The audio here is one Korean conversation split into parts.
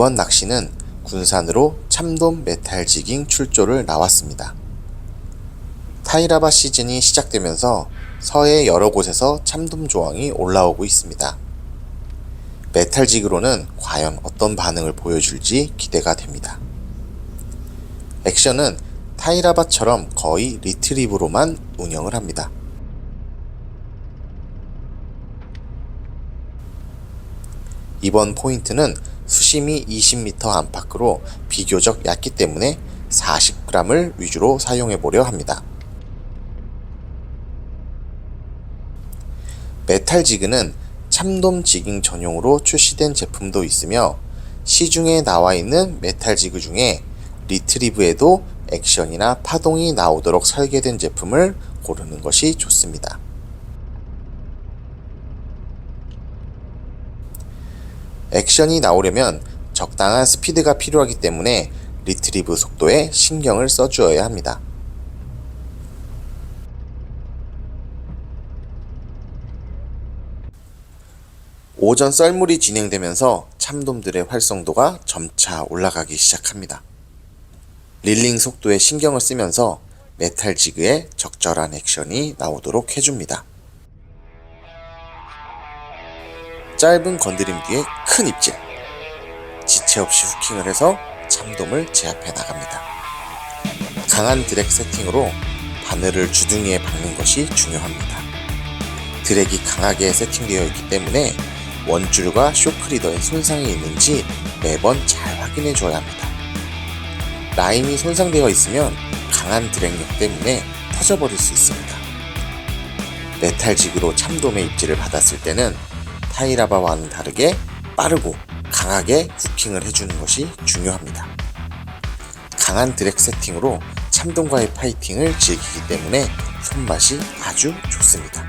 이번 낚시는 군산으로 참돔 메탈 지깅 출조를 나왔습니다. 타이라바 시즌이 시작되면서 서해 여러 곳에서 참돔 조항이 올라오고 있습니다. 메탈 지그로는 과연 어떤 반응을 보여줄지 기대가 됩니다. 액션은 타이라바처럼 거의 리트리브로만 운영을 합니다. 이번 포인트는 수심이 20m 안팎으로 비교적 얕기 때문에 40g을 위주로 사용해 보려 합니다. 메탈 지그는 참돔 지깅 전용으로 출시된 제품도 있으며 시중에 나와 있는 메탈 지그 중에 리트리브에도 액션이나 파동이 나오도록 설계된 제품을 고르는 것이 좋습니다. 액션이 나오려면 적당한 스피드가 필요하기 때문에 리트리브 속도에 신경을 써주어야 합니다. 오전 썰물이 진행되면서 참돔들의 활성도가 점차 올라가기 시작합니다. 릴링 속도에 신경을 쓰면서 메탈 지그의 적절한 액션이 나오도록 해줍니다. 짧은 건드림 뒤에 큰 입질. 지체 없이 후킹을 해서 참돔을 제압해 나갑니다. 강한 드랙 세팅으로 바늘을 주둥이에 박는 것이 중요합니다. 드랙이 강하게 세팅되어 있기 때문에 원줄과 쇼크리더에 손상이 있는지 매번 잘 확인해 줘야 합니다. 라인이 손상되어 있으면 강한 드랙력 때문에 터져버릴 수 있습니다. 메탈 지그로 참돔의 입질을 받았을 때는 타이라바와는 다르게 빠르고 강하게 후킹을 해주는 것이 중요합니다. 강한 드랙 세팅으로 참돔과의 파이팅을 즐기기 때문에 손맛이 아주 좋습니다.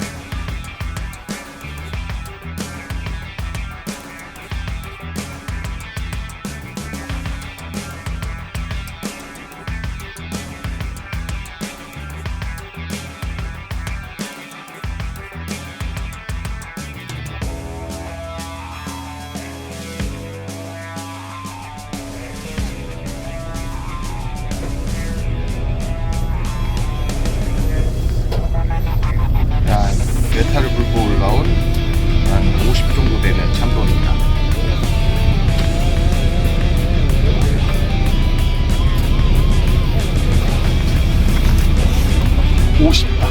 50단.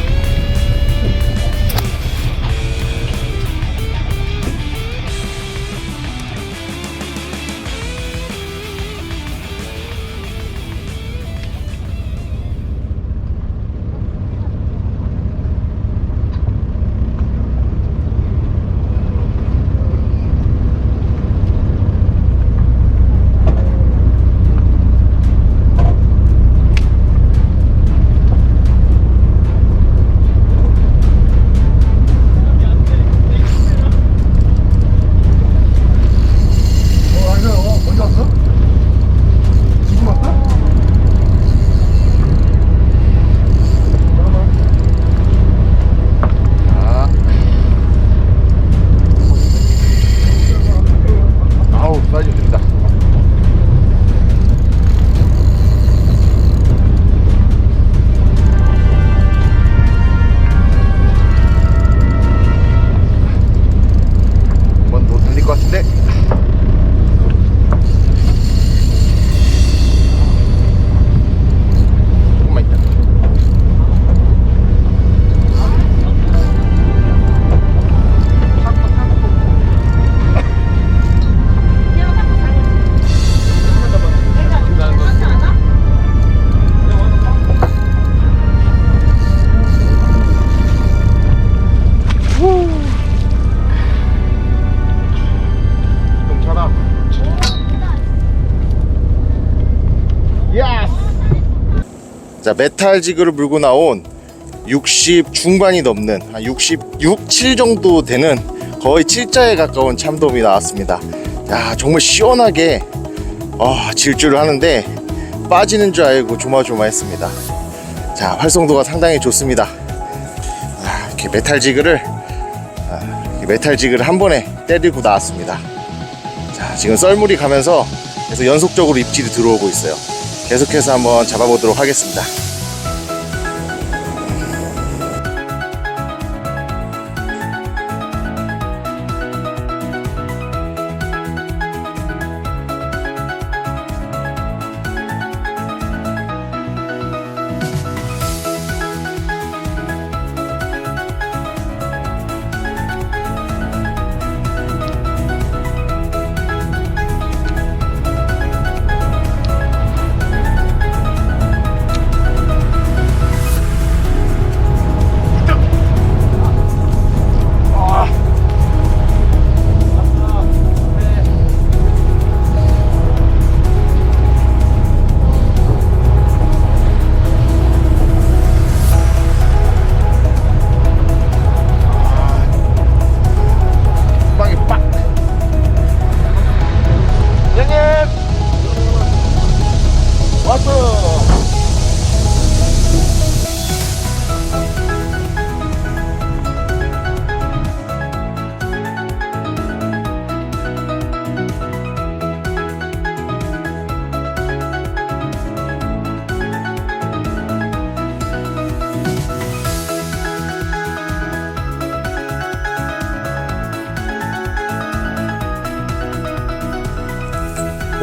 자, 메탈 지그를 물고 나온 60 중반이 넘는 한 66, 7 정도 되는 거의 7자에 가까운 참돔이 나왔습니다. 야, 정말 시원하게 어, 질주를 하는데 빠지는 줄 알고 조마조마했습니다. 자, 활성도가 상당히 좋습니다. 아, 이렇게 메탈 지그를 아, 메탈 지그를 한 번에 때리고 나왔습니다. 자, 자, 지금 썰물이 가면서 계속 연속적으로 입질이 들어오고 있어요. 계속해서 한번 잡아보도록 하겠습니다.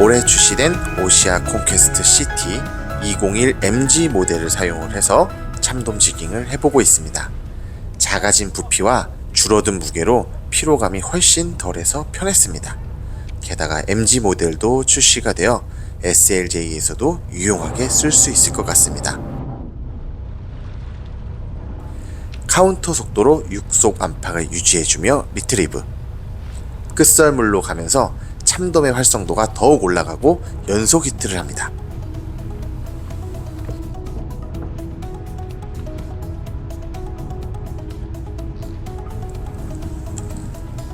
올해 출시된 오시아 콘퀘스트 시티 201 MG 모델을 사용을 해서 참돔 지깅을 해보고 있습니다. 작아진 부피와 줄어든 무게로 피로감이 훨씬 덜해서 편했습니다. 게다가 MG 모델도 출시가 되어 SLJ에서도 유용하게 쓸 수 있을 것 같습니다. 카운터 속도로 육속 안팎을 유지해주며 리트리브 끝썰물로 가면서 참돔의 활성도가 더욱 올라가고 연속 히트를 합니다.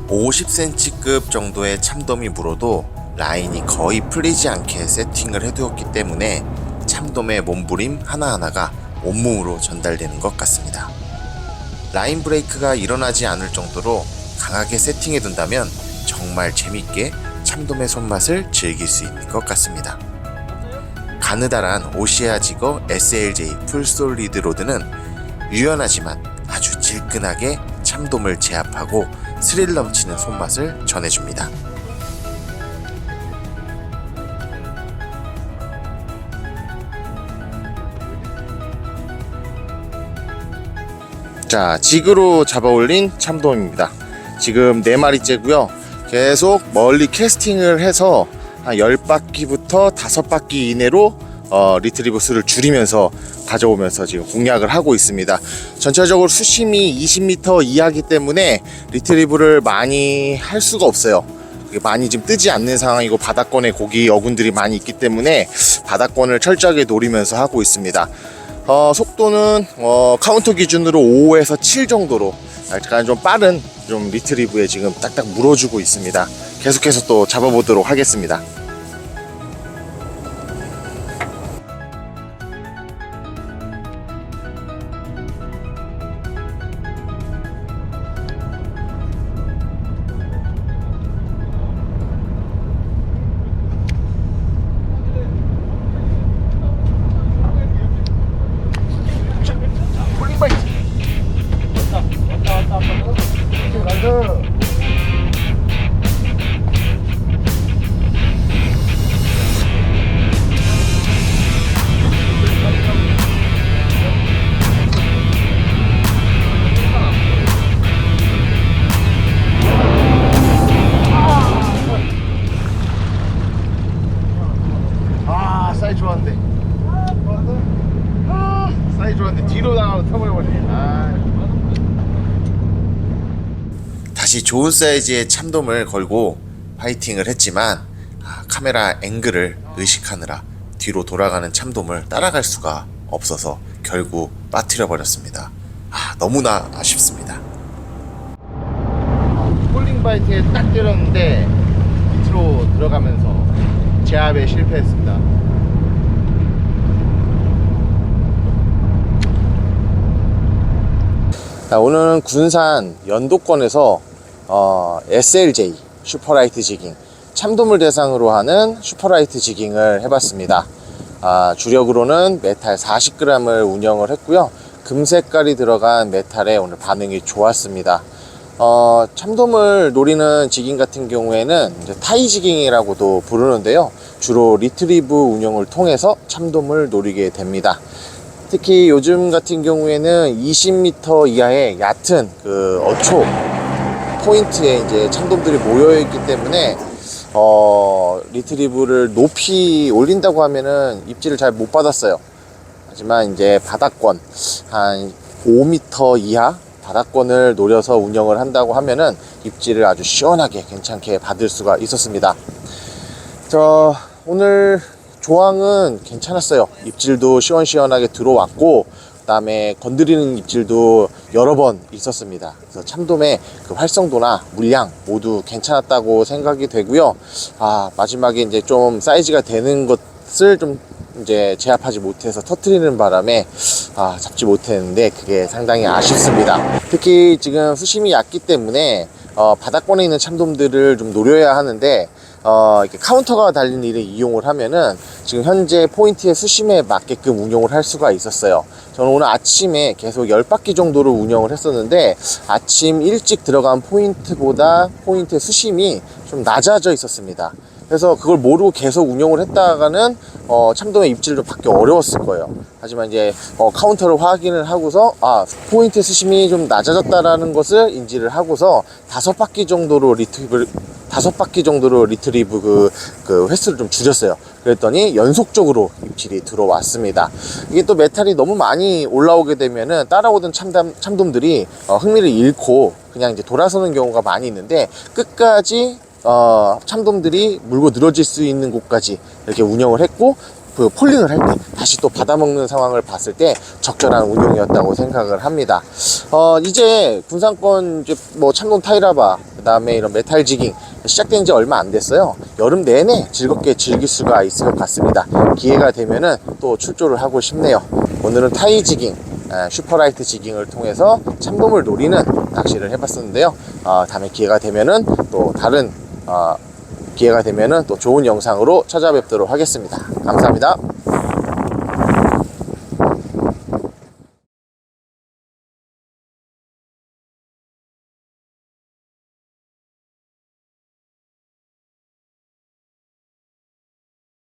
(50cm급) 정도의 참돔이 물어도 라인이 거의 풀리지 않게 세팅을 해두었기 때문에 참돔의 몸부림 하나하나가 온몸으로 전달되는 것 같습니다. 라인 브레이크가 일어나지 않을 정도로 강하게 세팅해 둔다면 정말 재밌게 참돔의 손맛을 즐길 수 있는 것 같습니다. 가느다란 오시아 지거 SLJ 풀솔리드 로드는 유연하지만 아주 질끈하게 참돔을 제압하고 스릴 넘치는 손맛을 전해줍니다. 자, 지그로 잡아 올린 참돔입니다. 지금 네 마리째고요. 계속 멀리 캐스팅을 해서 한 10바퀴부터 5바퀴 이내로 어, 리트리브 수를 줄이면서 가져오면서 지금 공략을 하고 있습니다. 전체적으로 수심이 20m 이하기 때문에 리트리브를 많이 할 수가 없어요. 많이 지금 뜨지 않는 상황이고 바닥권에 고기 어군들이 많이 있기 때문에 바닥권을 철저하게 노리면서 하고 있습니다. 어, 속도는 어, 카운터 기준으로 5에서 7 정도로 약간 좀 빠른 좀 리트리브에 지금 딱딱 물어주고 있습니다. 계속해서 또 잡아보도록 하겠습니다. 뒤로 나가서 터버려버리네 아. 다시 좋은 사이즈의 참돔을 걸고 파이팅을 했지만 아, 카메라 앵글을 의식하느라 뒤로 돌아가는 참돔을 따라갈 수가 없어서 결국 빠뜨려 버렸습니다 아, 너무나 아쉽습니다 폴링 바이트에 딱 때렸는데 밑으로 들어가면서 제압에 실패했습니다. 자, 오늘은 군산 연도권에서 어, SLJ 슈퍼라이트 지깅 참돔을 대상으로 하는 슈퍼라이트 지깅을 해봤습니다. 아, 주력으로는 메탈 40g을 운영을 했고요. 금색깔이 들어간 메탈에 오늘 반응이 좋았습니다. 어, 참돔을 노리는 지깅 같은 경우에는 타이 지깅이라고도 부르는데요. 주로 리트리브 운영을 통해서 참돔을 노리게 됩니다. 특히 요즘 같은 경우에는 20m 이하의 얕은 그 어초 포인트에 이제 참돔들이 모여 있기 때문에 어, 리트리브를 높이 올린다고 하면은 입질을 잘 못 받았어요. 하지만 이제 바닥권 한 5m 이하 바닥권을 노려서 운영을 한다고 하면은 입질을 아주 시원하게 괜찮게 받을 수가 있었습니다. 저 오늘 조항은 괜찮았어요. 입질도 시원시원하게 들어왔고 그다음에 건드리는 입질도 여러 번 있었습니다. 그래서 참돔의 그 활성도나 물량 모두 괜찮았다고 생각이 되고요. 아 마지막에 이제 좀 사이즈가 되는 것을 좀 이제 제압하지 못해서 터트리는 바람에 아, 잡지 못했는데 그게 상당히 아쉽습니다. 특히 지금 수심이 얕기 때문에 어, 바닥권에 있는 참돔들을 좀 노려야 하는데 어, 이렇게 카운터가 달린 일을 이용을 하면은 지금 현재 포인트의 수심에 맞게끔 운용을 할 수가 있었어요. 저는 오늘 아침에 계속 10바퀴 정도를 운영을 했었는데 아침 일찍 들어간 포인트보다 포인트의 수심이 좀 낮아져 있었습니다. 그래서 그걸 모르고 계속 운영을 했다가는 어, 참돔의 입질도 받기 어려웠을 거예요. 하지만 이제 어, 카운터를 확인을 하고서 아 포인트 수심이 좀 낮아졌다라는 것을 인지를 하고서 다섯 바퀴 정도로 리트리브 다섯 바퀴 정도로 리트리브 그, 그 횟수를 좀 줄였어요. 그랬더니 연속적으로 입질이 들어왔습니다. 이게 또 메탈이 너무 많이 올라오게 되면은 따라오던 참담, 참돔들이 어, 흥미를 잃고 그냥 이제 돌아서는 경우가 많이 있는데 끝까지 어, 참돔들이 물고 늘어질 수 있는 곳까지 이렇게 운영을 했고 그 폴링을 할 때 다시 또 받아먹는 상황을 봤을 때 적절한 운용이었다고 생각을 합니다. 어, 이제 군산권 이제 뭐 참돔 타이라바 그다음에 이런 메탈 지깅 시작된 지 얼마 안 됐어요. 여름 내내 즐겁게 즐길 수가 있을 것 같습니다. 기회가 되면은 또 출조를 하고 싶네요. 오늘은 타이 지깅 에, 슈퍼라이트 지깅을 통해서 참돔을 노리는 낚시를 해봤었는데요. 어, 다음에 기회가 되면은 또 다른 어, 기회가 되면은 또 좋은 영상으로 찾아뵙도록 하겠습니다. 감사합니다.